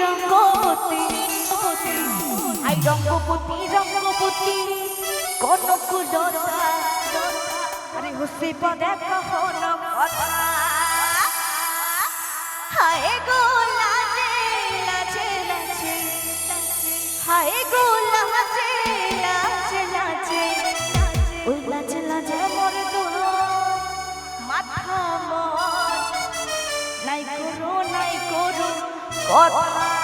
রঙ্গবতী আই রঙ্গপতি রঙ্গপতি কনক লতা আরে হুসে পদে কহন কথা হায় গো লাজে হায় গো কথা তো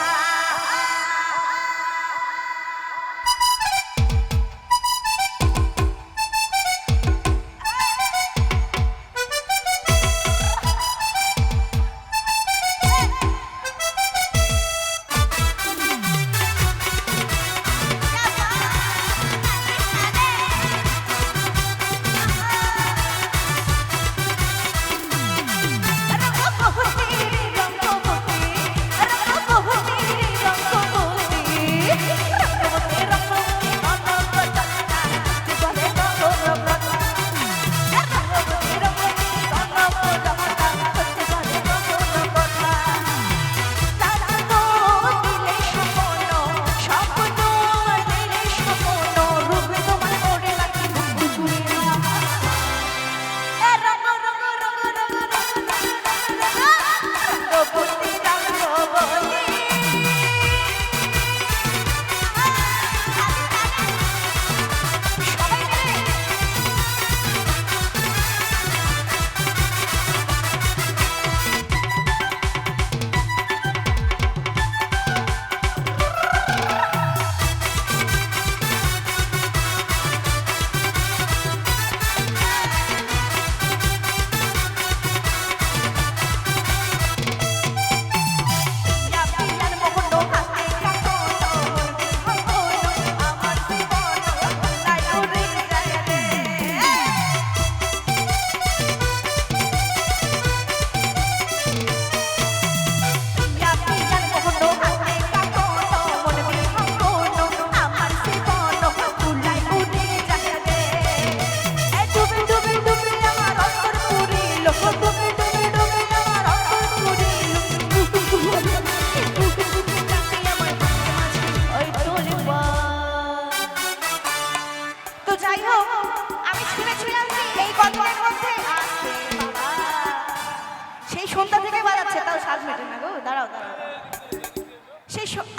মেটে না গো, দাঁড়াও দাঁড়াও।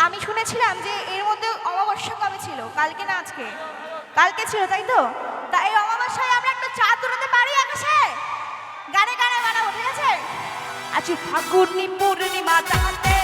আমি শুনেছিলাম যে এর মধ্যে অমাবস্যা কবে ছিল? কালকে না আজকে? কালকে ছিল, তাই তো? তাই এই অমাবস্যায় আমরা একটা চা তুলতে পারি আকাশে? গানে গানে বানাবো, ঠিক আছে? আচ্ছা ফাগুনি পূর্ণিমা চাঁদে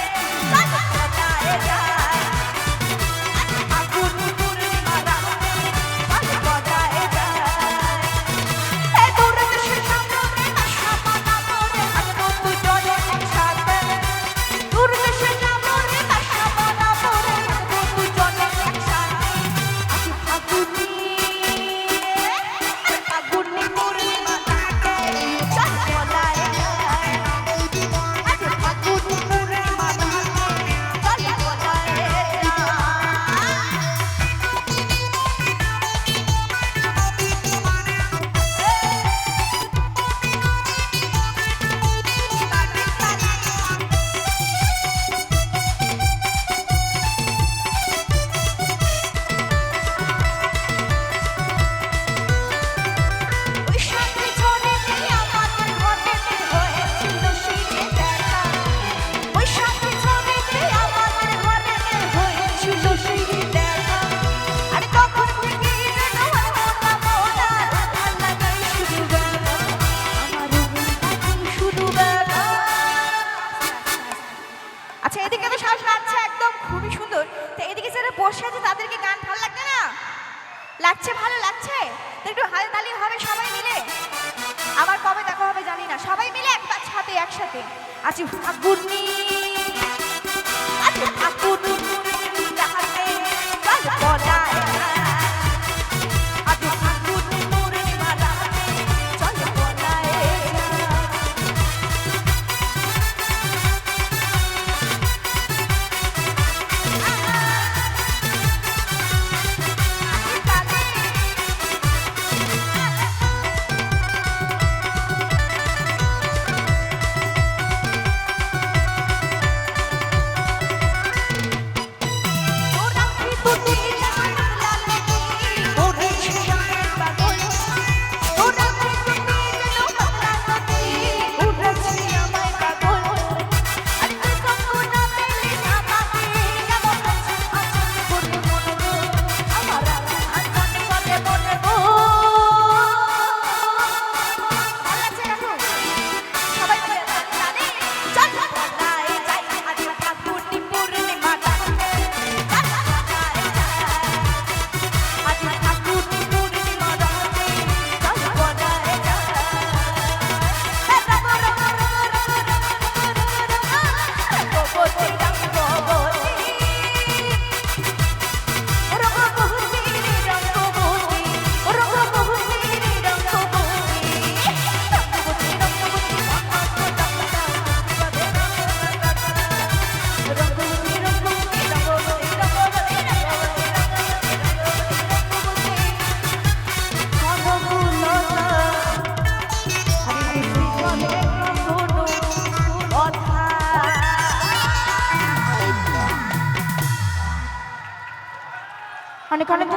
লাগছে, ভালো লাগছে? একটু হাতে তালি হবে সবাই মিলে? আবার কবে দেখা হবে জানি না। সবাই মিলে একবার সাথে একসাথে। আছি ফাগুনি আচ্ছা ফাগুনি অনেক অনেক ধন্যবাদ।